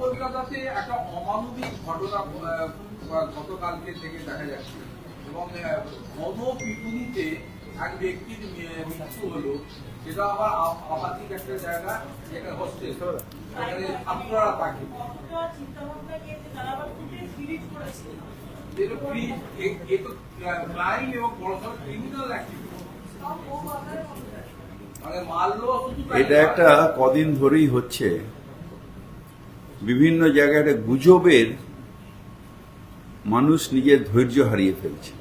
কলকাতাতে একটা অমানবিক ঘটনা গতকালকে থেকে দেখা যাচ্ছে। এবং এক ব্যক্তির জায়গা তো মানে এটা একটা কদিন ধরেই হচ্ছে। বিভিন্ন জায়গায় গুজবের মানুষ নিজের ধৈর্য হারিয়ে ফেলছে।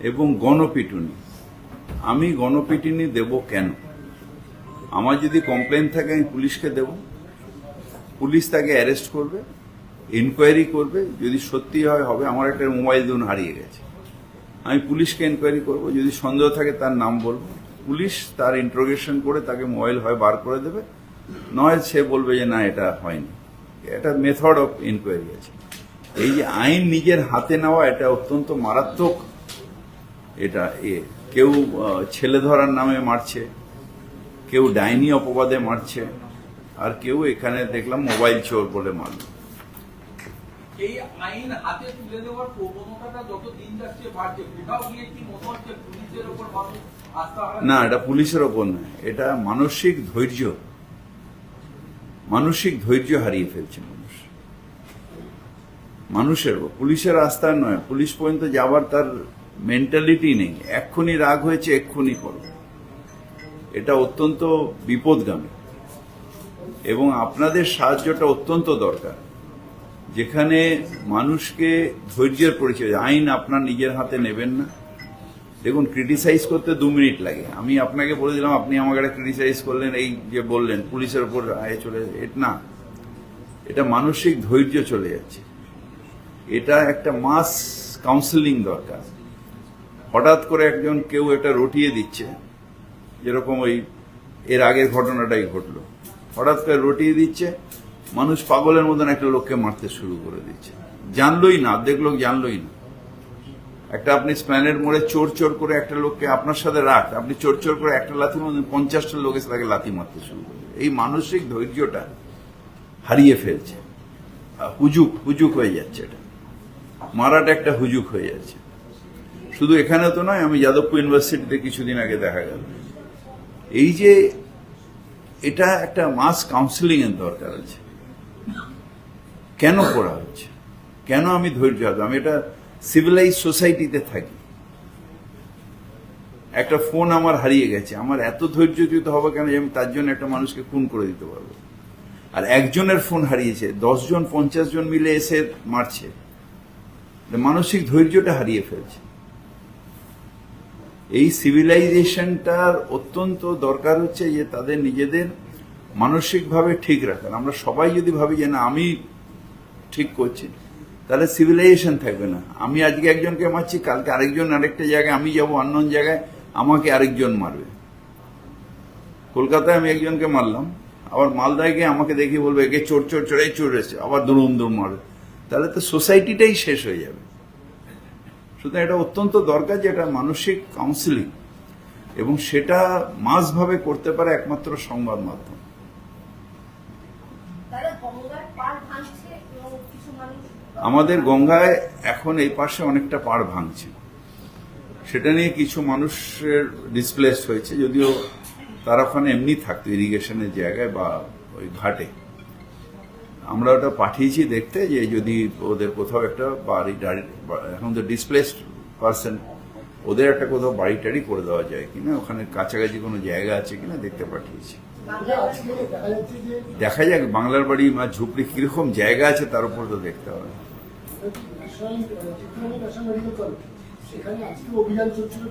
এবং গণপিটুনি। আমি গণপিটুনি দেব কেন? আমার যদি কমপ্লেন থাকে, আমি পুলিশকে দেব। পুলিশ তাকে অ্যারেস্ট করবে ইনকোয়ারি করবে, যদি সত্যি হয়, হবে, আমার একটা মোবাইল দুন হারিয়ে গেছে। আমি পুলিশকে ইনকোয়ারি করব, যদি সন্দেহ থাকে, তার নাম বলব। পুলিশ তার ইন্ট্রোগেশন করে তাকে মোবাইল হয়, বার করে দেবে। নয় সে বলবে যে না এটা হয়নি। এটা মেথড অফ ইনকোয়ারি আছে। এই যে আইন নিজের হাতে নেওয়া এটা অত্যন্ত মারাত্মক। এটা এ কেউ ছেলে ধরার নামে মারছে কেউ ডাইনি অপবাদে মারছে আর কেউ এখানে দেখলাম মোবাইল চোর বলে মারল। এই আইন হাতে তুলে দেওয়ার প্রবণতাটা যত দিন যাচ্ছে বাড়ছে কোথাও গিয়ে কি মনে হচ্ছে পুলিশের ওপর মানুষ না এটা পুলিশের ওপর নয় এটা মানসিক ধৈর্য। মানসিক ধৈর্য হারিয়ে ফেলছে মানুষ। মানুষের পুলিশের আস্থা নয়, পুলিশ পর্যন্ত যাবার তার মেন্টালিটি নেই। এক্ষুনি রাগ হয়েছে, এক্ষুনি করো এটা অত্যন্ত বিপদগামী। এবং আপনাদের সাহায্যটা অত্যন্ত দরকার। যেখানে মানুষকে ধৈর্যের পরিচয়, আইন আপনার নিজের হাতে নেবেন না। দেখুন ক্রিটিসাইজ করতে দু মিনিট লাগে। আমি আপনাকে বলে দিলাম, আপনি আমাকে একটা ক্রিটিসাইজ করলেন, এই যে বললেন, পুলিশের ওপর আয়ে চলে এটা না, এটা মানসিক ধৈর্য চলে যাচ্ছে। এটা একটা মাস কাউন্সেলিং দরকার। হঠাৎ করে একজন কেউ এটা রটিয়ে দিচ্ছে, যেরকম ওই এর আগের ঘটনাটাই ঘটলো। হঠাৎ করে রটিয়ে দিচ্ছে, মানুষ পাগলের মতন একটা লোককে মারতে শুরু করে দিচ্ছে। জানলোই না, অর্ধেক লোক জানলোই না। একটা আপনি স্প্যানের মোড়ে চোর চোর করে একটা লোককে আপনার সাথে রাখ, আপনি চোর চোর করে একটা লাথির মধ্যে পঞ্চাশটা লোক এসে তাকে লাথি মারতে শুরু করে এই মানসিক ধৈর্যটা হারিয়ে ফেলছে। হুজুক হুজুক হয়ে যাচ্ছে এটা। মারাটা একটা হুজুক হয়ে যাচ্ছে। শুধু এখানে তো নয়, আমি যাদবপুর ইউনিভার্সিটিতে কিছুদিন আগে দেখা গেল। এই যে এটা একটা মাস কাউন্সিলিং এর দরকার আছে। কেন করা হচ্ছে? কেন আমি ধৈর্য? আমি এটা সিভিলাইজ সোসাইটিতে থাকি। একটা ফোন আমার হারিয়ে গেছে। আমার এত ধৈর্যচ্যুত হবে কেন যে আমি তার জন্য একটা মানুষকে খুন করে দিতে পারব? আর একজনের ফোন হারিয়েছে জন পঞ্চাশ জন মিলে এসে মারছে। মানসিক ধৈর্যটা হারিয়ে ফেলছে। এই সিভিলাইজেশনটার অত্যন্ত দরকার হচ্ছে যে তাদের নিজেদের মানসিকভাবে ঠিক রাখার। আমরা সবাই যদি ভাবি যে না, আমি ঠিক করছি তাহলে সিভিলাইজেশন থাকবে না। আমি আজকে একজনকে মারছি, কালকে আরেকজন আরেকটা জায়গায়, আমি যাব অন্য জায়গায়, আমাকে আরেকজন মারবে। কলকাতায় আমি একজনকে মারলাম, আবার মালদায় গিয়ে আমাকে দেখে বলবে, একে চোর চোর, চোরে চোর এসে আবার দুরুম দুরুম মারবে তাহলে তো সোসাইটিটাই শেষ হয়ে যাবে। সুতরাং এটা অত্যন্ত দরকার যে এটা মানসিক কাউন্সিলিং এবং সেটা মাসভাবে করতে পারে একমাত্র সংবাদ মাধ্যম তারা গঙ্গার পার ভাঙছে এবং কিছু মানুষ আমাদের গঙ্গায় এখন এই পাশে অনেকটা পাড় ভাঙছে। সেটা নিয়ে কিছু মানুষের ডিসপ্লেস হয়েছে, যদিও তারা ওখানে এমনি থাকতো ইরিগেশনের জায়গায় বা ওই ঘাটে। আমরা ওটা পাঠিয়েছি দেখতে যে যদি ওদের কোথাও একটা বাড়ি টাড়ি এখন তো ডিসপ্লেসড পার্সন ওদের একটা কোথাও বাড়ি টাড়ি করে দেওয়া যায় কিনা, ওখানে কাছাকাছি কোনো জায়গা আছে কিনা দেখতে পাঠিয়েছি। দেখা যাক বাংলার বাড়ি বা ঝুপড়ি কীরকম জায়গা আছে তার উপর তো দেখতে হবে। সেখানে আজকে অভিযান চলছিল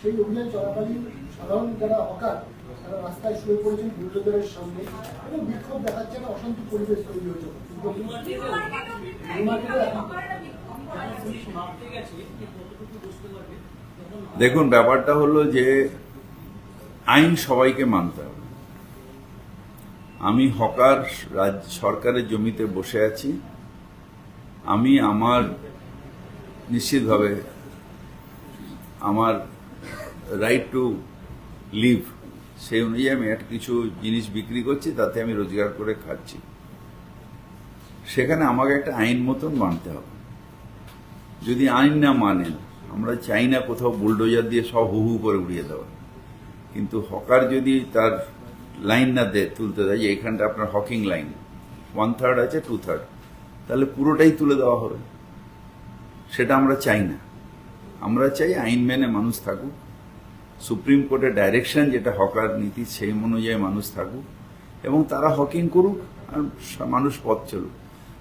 সেই অভিযান চলাকালীন সাধারণ যারা হকার, তারা রাস্তায় শুয়ে পড়েছেন সামনে এবং বিক্ষোভ দেখাচ্ছে একটা অশান্তি পরিবেশ তৈরি হয়েছে। দেখুন, ব্যাপারটা হলো যে আইন সবাইকে মানতে হবে। আমি হকার রাজ্য সরকারের জমিতে বসে আছি। আমি আমার নিশ্চিতভাবে আমার রাইট টু লিভ সেই অনুযায়ী আমি একটা কিছু জিনিস বিক্রি করছি, তাতে আমি রোজগার করে খাচ্ছি। সেখানে আমাকে একটা আইন মতন মানতে হবে। যদি আইন না মানেন, আমরা চাই না কোথাও বুলডোজার দিয়ে সব হু হু করে উড়িয়ে দেওয়া। কিন্তু হকার যদি তার লাইন না দেয়, তুলতে দেয় যে এখানটা আপনার হকিং লাইন ওয়ান থার্ড আছে টু থার্ড তাহলে পুরোটাই তুলে দেওয়া হবে। সেটা আমরা চাই না। আমরা চাই আইন মেনে মানুষ থাকুক। সুপ্রিম কোর্টের ডাইরেকশন যেটা হকার নীতি সেই অনুযায়ী মানুষ থাকুক এবং তারা হকিং করুক আর মানুষ পথ চলুক।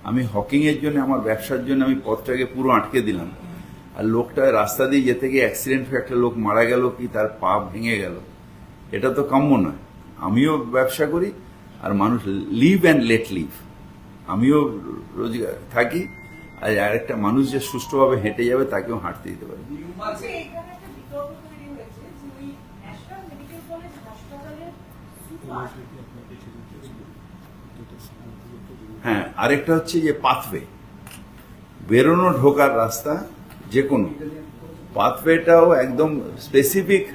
আমি হকিং এর জন্য, আমার ব্যবসার জন্য আমি পথটাকে পুরো আটকে দিলাম। আর লোকটা রাস্তা দিয়ে যেতে গিয়ে অ্যাক্সিডেন্ট হয়ে একটা লোক মারা গেল কি তার পা ভেঙে গেল? এটা তো কাম্য নয়। আমিও ব্যবসা করি আর মানুষ লিভ অ্যান্ড লেট লিভ আমিও রোজগার থাকি আর আরেকটা মানুষ যে সুষ্ঠুভাবে হেঁটে যাবে তাকেও হাঁটতে দিতে পারে। বলছে এখানে একটা বিতর্ক তৈরি হয়েছে যে ওই ন্যাশনাল মেডিকেল কলেজ হাসপাতালের সুপার। হ্যাঁ আরেকটা হচ্ছে যে পাথওয়ে বেরোনো ঢোকার রাস্তা যে কোনো। পাথওয়েটাও একদম স্পেসিফিক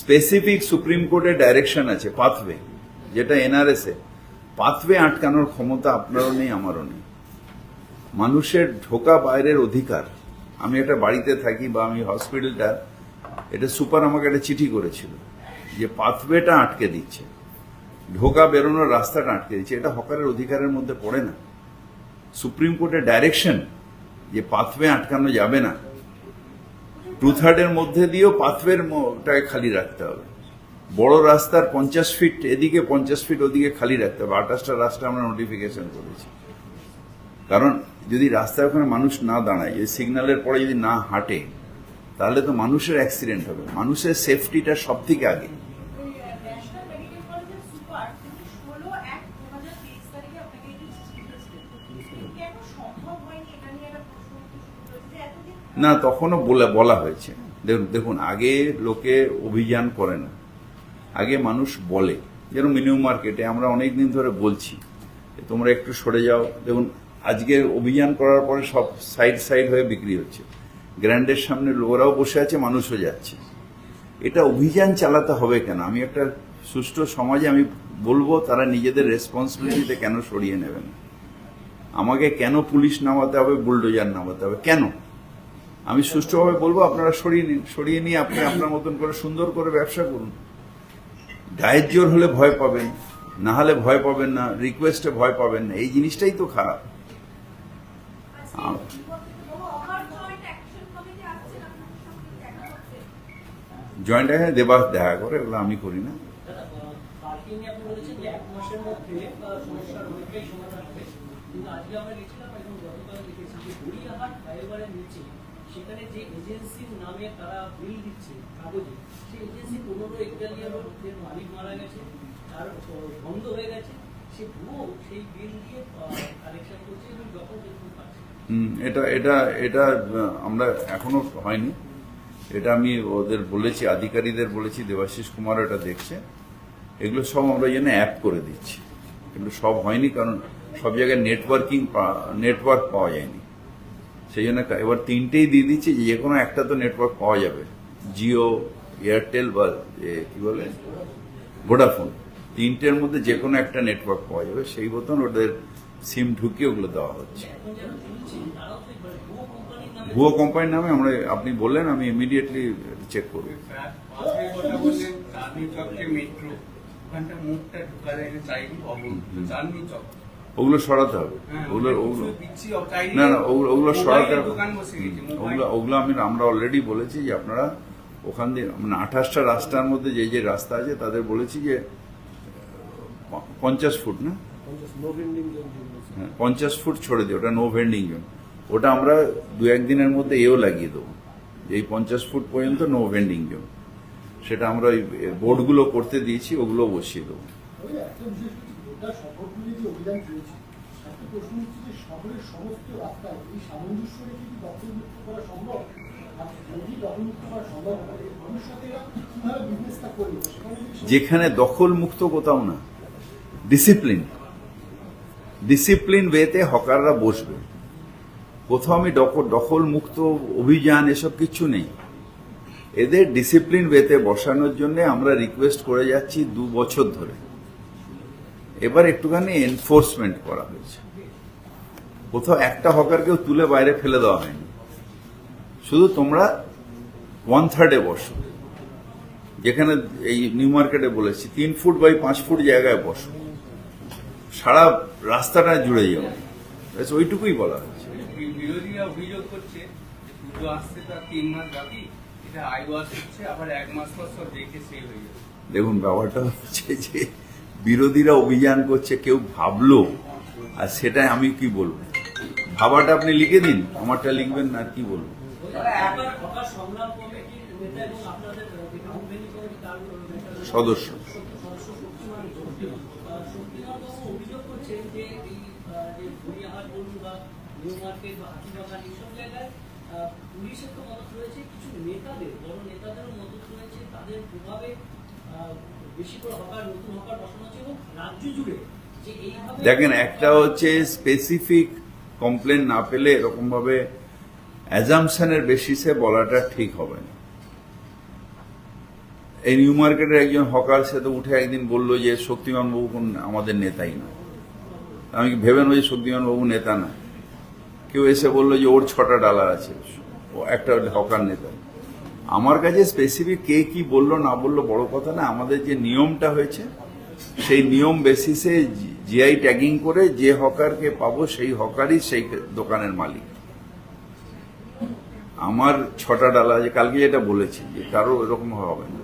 স্পেসিফিক সুপ্রিম কোর্টের ডাইরেকশন আছে পাথওয়ে যেটা এনআরএসে পাথওয়ে আটকানোর ক্ষমতা আপনারও নেই, আমারও নেই। মানুষের ঢোকা বাইরের অধিকার। আমি একটা বাড়িতে থাকি বা আমি হসপিটালটা, এটা সুপার আমাকে একটা চিঠি করেছিল যে পাথওয়েটা আটকে দিচ্ছে। ঢোকা বেরোনোর রাস্তাটা আটকে দিচ্ছে। এটা হকারের অধিকারের মধ্যে পড়ে না। সুপ্রিম কোর্টের ডাইরেকশন যে পাথওয়ে আটকানো যাবে না। টু থার্ডের মধ্যে দিয়েও পাথওয়েটাকে খালি রাখতে হবে। বড় রাস্তার পঞ্চাশ ফিট এদিকে, পঞ্চাশ ফিট ওদিকে খালি রাখতে হবে। আঠাশটা রাস্তা আমরা নোটিফিকেশন করেছি। কারণ যদি রাস্তায় ওখানে মানুষ না দাঁড়ায়, যদি সিগন্যালের পরে যদি না হাঁটে, তাহলে তো মানুষের অ্যাক্সিডেন্ট হবে। মানুষের সেফটিটা সব থেকে আগে। না, তখনও বলে হয়েছে। দেখুন, আগে লোকে অভিযান করে না। আগে মানুষ বলে যেরকম মিনিমাম মার্কেটে আমরা অনেক দিন ধরে বলছি তোমরা একটু সরে যাও। দেখুন আজকে অভিযান করার পরে সব সাইড সাইড হয়ে বিক্রি হচ্ছে। গ্র্যান্ডের সামনে ওরাও বসে আছে, মানুষও যাচ্ছে। এটা অভিযান চালাতে হবে কেন? আমি একটা সুষ্ঠু সমাজে আমি বলব, তারা নিজেদের রেসপন্সিবিলিটিতে কেন সরিয়ে নেবেন আমাকে কেন পুলিশ নামাতে হবে বুলডোজার নামাতে হবে? কেন? আমি সুষ্ঠুভাবে বলব, আপনারা সরিয়ে নিন, সরিয়ে নিয়ে আপনি আপনার মতন করে সুন্দর করে ব্যবসা করুন। গায়ের জোর হলে ভয় পাবেন, না হলে ভয় পাবেন না রিকোয়েস্টে ভয় পাবেন না, এই জিনিসটাই তো খারাপ। জয়েন্ট হ্যাঁ দেবাস দেখা করে ওগুলো আমি করি না। আজকে আমরা এবং গতকাল দেখেছি যে গড়িয়াহাট ফ্লাইওভারের নিচে। সেখানে যে এজেন্সির নামে তারা বিল দিচ্ছে কাগজে, সেই এজেন্সি পনেরো একচালিয়া রোডের মালিক মারা গেছে, তার বন্ধ হয়ে গেছে, সে ভুয়ো সেই বিল দিয়ে কালেকশন করছে এবং যখন পাচ্ছে। এটা এটা এটা আমরা এখনও হয়নি। এটা আমি ওদের বলেছি, আধিকারিকদের বলেছি, দেবাশিস কুমার এটা দেখছে। এগুলো সব আমরা যেন অ্যাপ করে দিচ্ছি। এগুলো সব হয়নি, কারণ সব জায়গায় নেটওয়ার্কিং নেটওয়ার্ক পাওয়া যায়নি। সেই জন্য এবার তিনটেই দিয়ে দিচ্ছি, যে কোনো একটা তো নেটওয়ার্ক পাওয়া যাবে। জিও এয়ারটেল বা কি বলে? ভোডাফোন তিনটের মধ্যে যে কোনো একটা নেটওয়ার্ক পাওয়া যাবে, সেই মতন ওদের সিম ঢুকিয়ে ওগুলো দেওয়া হচ্ছে। ভুয়ো কোম্পানির নামে আমরা, আপনি বললেন, আমি ইমিডিয়েটলি চেক করব। মেট্রো ওখানটা মুখটা ঢোকা যায় চাইনি ওগুলো সরাতে হবে। হ্যাঁ, ওগুলো ওগুলো কিছু দিচ্ছি, ও চাইনি না না ওগুলো ওগুলো সরাতে হবে। ওগুলো ওগুলো আমি আমরা অলরেডি বলেছি যে আপনারা ওখান দিয়ে মানে আঠাশটা রাস্তার মধ্যে যে যে রাস্তা আছে তাদের বলেছি যে পঞ্চাশ ফুট না? হ্যাঁ, পঞ্চাশ ফুট ছড়ে দিই ওটা নো ভেন্ডিং জোন ওটা আমরা দু একদিনের মধ্যে এও লাগিয়ে দেবো। যে এই পঞ্চাশ ফুট পর্যন্ত নো ভেন্ডিং জোন সেটা আমরা ওই বোর্ডগুলো করতে দিয়েছি ওগুলো বসিয়ে দেবো। বিশেষ শহর জুড়ে যে অভিযান চলছে একটা প্রশ্ন হচ্ছে যে শহরের সমস্ত রাস্তায় এই সামঞ্জস্য রেখে কি দখলমুক্ত করা সম্ভব? যেখানে দখল মুক্ত কোথাও না ডিসিপ্লিন ডিসিপ্লিন ওয়েতে হকাররা বসবে। কোথাও আমি দখল মুক্ত অভিযান এসব কিছু নেই। এদের ডিসিপ্লিন ওয়েতে বসানোর জন্য আমরা রিকোয়েস্ট করে যাচ্ছি দু বছর ধরে। এবার একটুখানি এনফোর্সমেন্ট করা হয়েছে। কোথাও একটা হকারকেও তুলে বাইরে ফেলে দেওয়া হয়নি। শুধু তোমরা ওয়ান থার্ডে বসো। যেখানে এই নিউ মার্কেটে বলেছি তিন ফুট বাই পাঁচ ফুট জায়গায় বসো। সারা রাস্তাটা জুড়ে যাও। ওইটুকুই বলা হয়েছে। বিরোধীরা অভিযোগ করছে পুজো আসছে তার তিন মাস বাকি এটা আবার এক মাস পর সব দেখে সেই হয়ে যাবে দেখুন ব্যাপারটা হচ্ছে যে বিরোধীরা অভিযান করছে, কেউ ভাবলো, আর সেটা আমি কি বলব? ভাবাটা আপনি লিখে দিন, আমারটা লিখবেন না কি বলব? সদস্য। পুলিশের তো মদত রয়েছে কিছু নেতাদের বড় নেতাদেরও মদত রয়েছে তাদের প্রভাবে দেখেন, একটা হচ্ছে স্পেসিফিক কমপ্লেন না পেলে এরকম ভাবে অ্যাজামশনের বেসিসে বলাটা ঠিক হবে না। এই নিউ মার্কেটের একজন হকার, সে তো উঠে একদিন বলল যে শক্তিমান বাবু কোন আমাদের নেতাই না। আমি কি ভেবে নেব যে শক্তিমান বাবু নেতা না? কেউ এসে বলল যে ওর ছটা ডালার আছে। ও একটা হকার নেতা। আমার কাছে স্পেসিফিক কে কি বলল, না বলল বড় কথা না, আমাদের যে নিয়মটা হয়েছে, সেই নিয়ম বেসিসে জিআই ট্যাগিং করে যে হকারকে পাবো, সেই হকারই সেই দোকানের মালিক। আমার ছটা ডালা যে কালকে যেটা বলেছি যে কারও এরকম হবে না।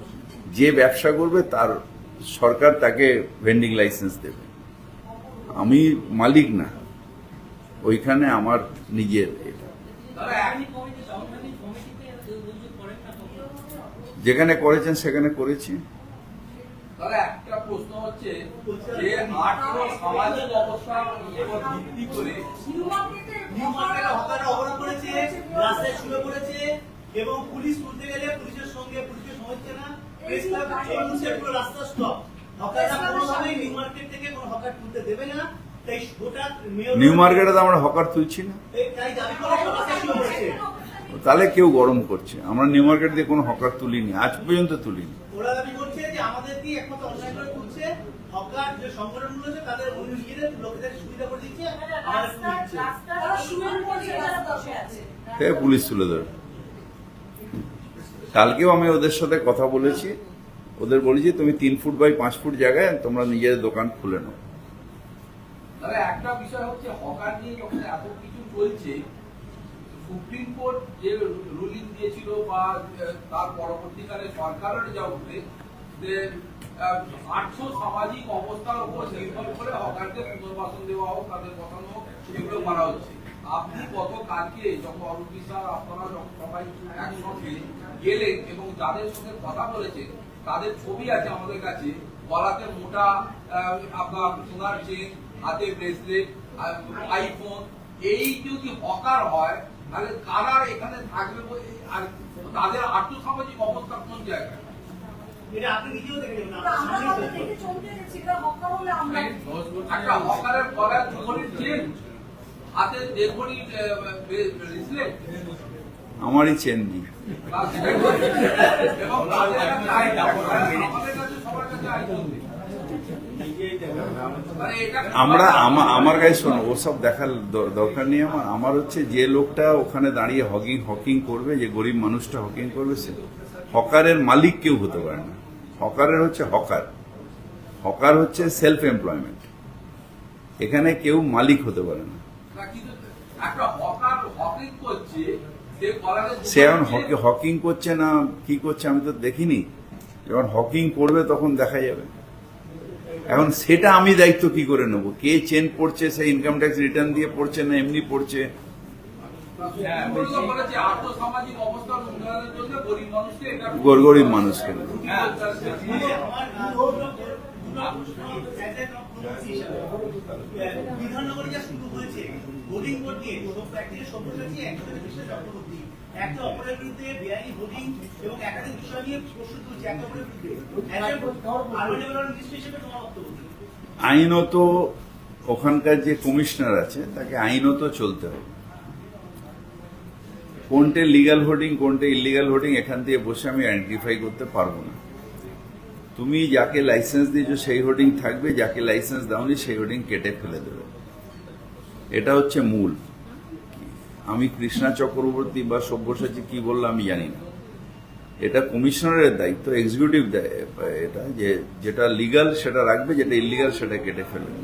যে ব্যবসা করবে, তার সরকার তাকে ভেন্ডিং লাইসেন্স দেবে। আমি মালিক না, ওইখানে আমার নিজের এটা তাহলে এক- আইনি কমিটি সাংবিধানিক কমিটিতে অভিযোগ করেন না কখনো? যেখানে করেছেন সেখানে করেছি। একটা প্রশ্ন হচ্ছে যে আর্থ সামাজিক অবস্থার ভিত্তি করে নিউ মার্কেটে নিউ মার্কেটে হকাররা অবরোধ করেছে রাস্তায় শুয়ে পড়েছে এবং পুলিশ তুলতে গেলে পুলিশের সঙ্গে পুলিশের সময় না? এই মুহূর্তে পুরো রাস্তা স্টপ হকাররা কোনোভাবেই নিউ মার্কেট থেকে কোনো হকার তুলতে দেবে না। তাই গোটা নিউ মার্কেটে তো আমরা হকার তুলছি না। তাই দাবি করে সব রাস্তায় শুয়ে পড়েছে তাহলে কেউ গরম করছে। আমরা নিউ মার্কেট দিয়ে কোনো হকার তুলিনি আজ পর্যন্ত তুলিনি। ওরা দাবি করছে যে আমাদেরকেই একমাত্র অনলাইন করে তুলছে। হকার যে সংগঠনগুলো আছে তাদের অন্য নিজেদের লোকেদের সুবিধা করে দিচ্ছে আমাদের রাস্তা তুলছে। রাস্তা শুয়ে পড়ছে যারা বসে আছে। সে পুলিশ তুলে ধরে কালকেও আমি ওদের সাথে কথা বলেছি। ওদের বলেছি তুমি তিন ফুট বাই পাঁচ ফুট জায়গায় তোমরা নিজেদের দোকান খুলে নাও। একটা বিষয় হচ্ছে হকার নিয়ে যখন এত কিছু চলছে সুপ্রিম কোর্ট যে রুলিং দিয়েছিল বা তার পরবর্তীকালে সরকারের যা উঠবে যে আর্থ সামাজিক অবস্থার উপর নির্ভর করে হকারদের পুনর্বাসন দেওয়া হোক, তাদের বসানো হোক, এগুলো করা হচ্ছে। আপনি গতকালকে যখন অরূপ বিশ্বাস, আপনারা যখন সবাই একসঙ্গে গেলেন এবং যাদের সঙ্গে কথা বলেছেন, তাদের ছবি আছে আমাদের কাছে, গলাতে মোটা আপনার সোনার চেন হাতে ব্রেসলেট আইফোন এই যদি হকার হয় তাহলে কারা এখানে থাকবে আর তাদের আর্থসামাজিক অবস্থা কোন জায়গায়? এটা আপনি নিজেও দেখেন আমরা আপনার আমরা সামনেই দেখে চমকে গেছি হকার হলে আমরা একটা হকারের গলায় দুঘড়ির চেন। হাতে দেড়ঘড়ির ব্রেসলেট আমারই চেন নেই এবং। আমাদের কাছে সবার কাছে আমরা, আমা- আমার কাছে শোনো ওসব দেখার দরকার নেই আমার। আমার হচ্ছে যে লোকটা ওখানে দাঁড়িয়ে হকিং হকিং করবে, যে গরিব মানুষটা হকিং করবে, সে হকারের মালিক কেউ হতে পারে না। হকারের হচ্ছে হকার। হকার হচ্ছে সেলফ এমপ্লয়মেন্ট এখানে কেউ মালিক হতে পারে না। সে এখন হকিং করছে না, কি করছে আমি তো দেখিনি। যখন হকিং করবে তখন দেখা যাবে। এখন সেটা আমি দায়িত্ব কি করে নেব? কে চেন পড়ছে সে ইনকাম ট্যাক্স রিটার্ন দিয়ে পড়ছে না এমনি পড়ছে? গরিব মানুষকে। মানে বিধাননগরে যা শুরু হয়েছে বোর্ড নিয়ে একজনের একটা অপরের বিরুদ্ধে বেআইনি এবং একাধিক বিষয় নিয়ে প্রশ্ন তুলছে একে অপরের বিরুদ্ধে? আইনত ওখানকার যে কমিশনার আছে তাকে আইনত চলতে হবে। কোনটে লিগাল হোর্ডিং কোনটে ইলিগাল হোর্ডিং এখান থেকে বসে আমি আইডেন্টিফাই করতে পারব না। তুমি যাকে লাইসেন্স দিয়েছ সেই হোর্ডিং থাকবে যাকে লাইসেন্স দাওনি সেই হোর্ডিং কেটে ফেলে দেবে। এটা হচ্ছে মূল। আমি কৃষ্ণা চক্রবর্তী বা সব্যসাচী কি বলল আমি জানি না এটা কমিশনারের দায়িত্ব এক্সিকিউটিভ এটা যে যেটা লিগাল সেটা রাখবে, যেটা ইলিগাল সেটা কেটে ফেলবে।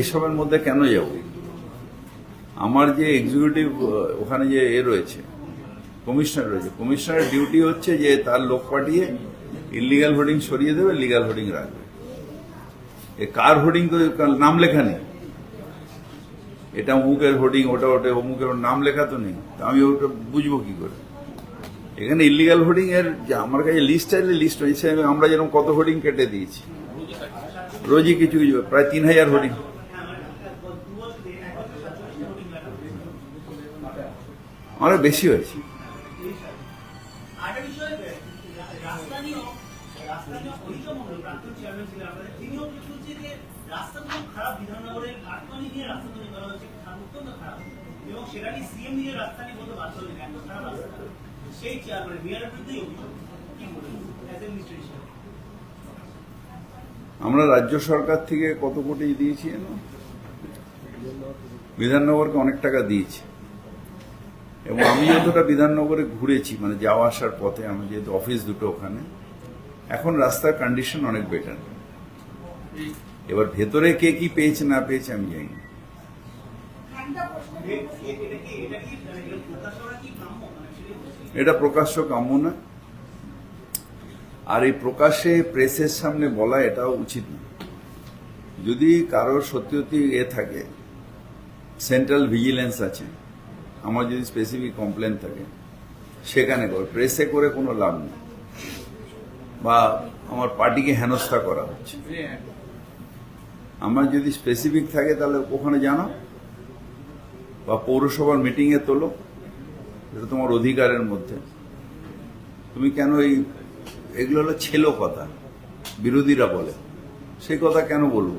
এসবের মধ্যে কেন যাব আমার যে এক্সিকিউটিভ ওখানে যে এ রয়েছে কমিশনার রয়েছে। কমিশনারের ডিউটি হচ্ছে যে তার লোক পাঠিয়ে ইলিগাল হোর্ডিং সরিয়ে দেবে লিগাল হোর্ডিং রাখবে। এ কার হোর্ডিং তো নাম লেখা নেই। এটা অমুকের হোর্ডিং ওটা ওটা অমুকের নাম লেখা তো নেই। তা আমি ওটা বুঝব কি করে? এখানে ইলিগাল হোর্ডিং এর আমার কাছে লিস্ট চাইলে লিস্ট হয়েছে আমরা যেরকম কত হোর্ডিং কেটে দিয়েছি। রোজই কিছু কিছু, প্রায় তিন হাজার হোর্ডিং অনেক বেশি হয়েছে। সেটা নিয়ে সিএম নিয়ে রাস্তা নিয়ে বলতে বাধ্য হলেন এত খারাপ রাস্তা। সেই চেয়ারম্যান মেয়রের বিরুদ্ধেই অভিযোগ। কি বলবেন অ্যাজ এ মিনিস্টার হিসেবে আমরা রাজ্য সরকার থেকে কত কোটি দিয়েছি বিধাননগরকে অনেক টাকা দিয়েছি। এবং আমি যতটা বিধাননগরে ঘুরেছি মানে যাওয়া আসার পথে আমি যেহেতু অফিস দুটো ওখানে এখন রাস্তার কন্ডিশন অনেক বেটার এবার ভেতরে কে কি পেয়েছে না পেয়েছে আমি জানি এটা প্রকাশ্য কাম্য না। আর এই প্রকাশ্যে প্রেসের সামনে বলা এটাও উচিত না। যদি কারোর সত্যি সত্যি এ থাকে, সেন্ট্রাল ভিজিলেন্স আছে, আমার যদি স্পেসিফিক কমপ্লেন থাকে, সেখানে করে, প্রেসে করে কোনো লাভ নেই। বা আমার পার্টিকে হেনস্থা করা হচ্ছে। আমার যদি স্পেসিফিক থাকে তাহলে ওখানে জানো বা পৌরসভার মিটিংয়ে তোলো, এটা তোমার অধিকারের মধ্যে। তুমি কেন এই, এগুলো হলো ছেলো কথা, বিরোধীরা বলে। সেই কথা কেন বলব?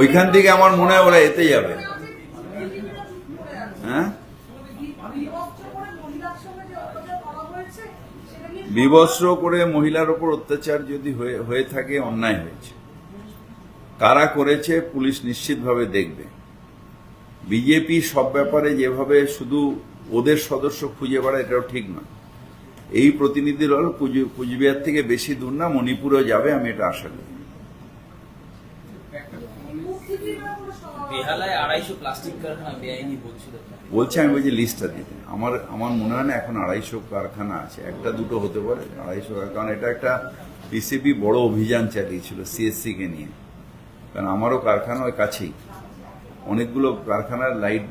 ওইখান থেকে আমার মনে হয় ওরা এতে যাবে হ্যাঁ বিভক্ত করে মহিলার সঙ্গে যে অত্যাচার করা হয়েছে সেটা নিয়ে বিবস্ত্র করে মহিলার ওপর অত্যাচার যদি হয়ে থাকে, অন্যায় হয়েছে। কারা করেছে, পুলিশ নিশ্চিতভাবে দেখবে। বিজেপি সব ব্যাপারে যেভাবে শুধু ওদের সদস্য খুঁজে বেড়ায়, এটাও ঠিক নয়। এই প্রতিনিধি দল কুচবিহার থেকে বেশি দূর না, মণিপুরেও যাবে, আমি এটা আশা করি। বেহালায় আড়াইশো প্লাস্টিক কারখানা বেআইনি বলছিল। বলছে আমি বলছি লিস্টটা দিতে আমার আমার মনে হয় না এখন আড়াইশো কারখানা আছে। একটা দুটো হতে পারে, আড়াইশো কারণ এটা একটা পিসিবি বড় অভিযান চালিয়েছিল সিএসসি কে নিয়ে। কারণ আমারও কারখানা ওই কাছেই। অনেকগুলো কারখানার লাইট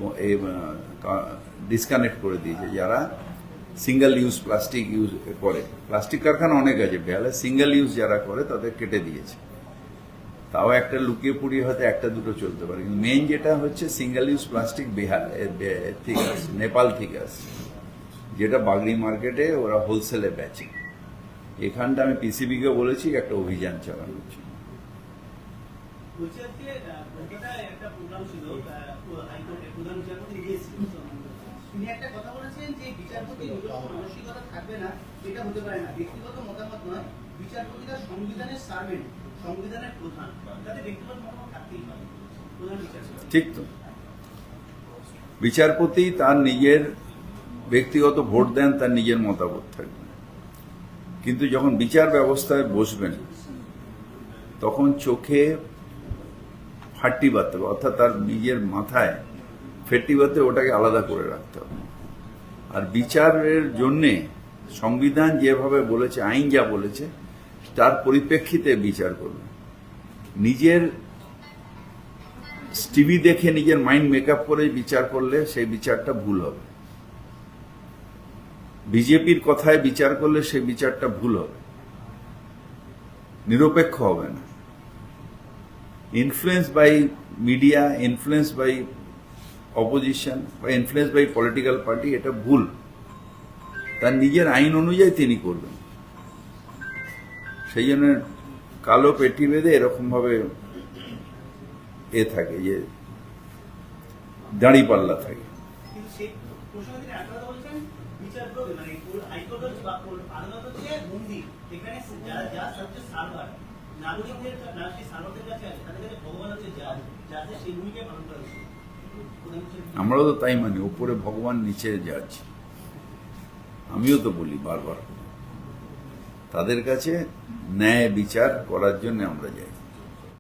ডিসকানেক্ট করে দিয়েছে। যারা সিঙ্গেল ইউজ প্লাস্টিক ইউজ করে। প্লাস্টিক কারখানা অনেক আছে। বেহালে সিঙ্গেল ইউজ যারা করে, তাদের কেটে দিয়েছে। তাও একটা লুকিয়ে পুড়িয়ে হয়তো একটা দুটো চলতে পারে। কিন্তু মেইন যেটা হচ্ছে সিঙ্গেল ইউজ প্লাস্টিক বিহার থেকে আসছে নেপাল থেকে আসছে যেটা বাগড়ি মার্কেটে ওরা হোলসেলে বেচে এখানটা আমি পিসিবি কে বলেছি একটা অভিযান চালানো হচ্ছে। বিচারপতি বিচারপতিরা সংবিধানের সার্ভেন্ট ঠিক তো। বিচারপতি তার নিজের ব্যক্তিগত ভোট দেন, তার নিজের মতামত থাকবে। কিন্তু যখন বিচার ব্যবস্থায় বসবেন, তখন চোখে ফাট্টি বাঁধতে হবে, অর্থাৎ তার নিজের মাথায় ফেট্টি বাঁধতে ওটাকে আলাদা করে রাখতে হবে। আর বিচারের জন্যে সংবিধান যেভাবে বলেছে, আইন যা বলেছে তার পরিপ্রেক্ষিতে বিচার করবে নিজের টিভি দেখে নিজের মাইন্ড মেকআপ করে বিচার করলে সেই বিচারটা ভুল হবে। বিজেপির কথায় বিচার করলে সেই বিচারটা ভুল হবে। নিরপেক্ষ হবে না। Influence by media influence by opposition বা ইনফ্লুয়েন্স বাই পলিটিক্যাল পার্টি এটা ভুল। তার নিজের আইন অনুযায়ী তিনি করবেন। সেই জন্য কালো পেটি বেঁধে এরকম ভাবে এ থাকে যে দাঁড়ি পাল্লা থাকে। মানে আমরাও তো তাই মানি উপরে ভগবান নিচে যাচ্ছি। আমিও তো বলি বারবার। তাদের কাছে ন্যায় বিচার করার জন্য আমরা যাই।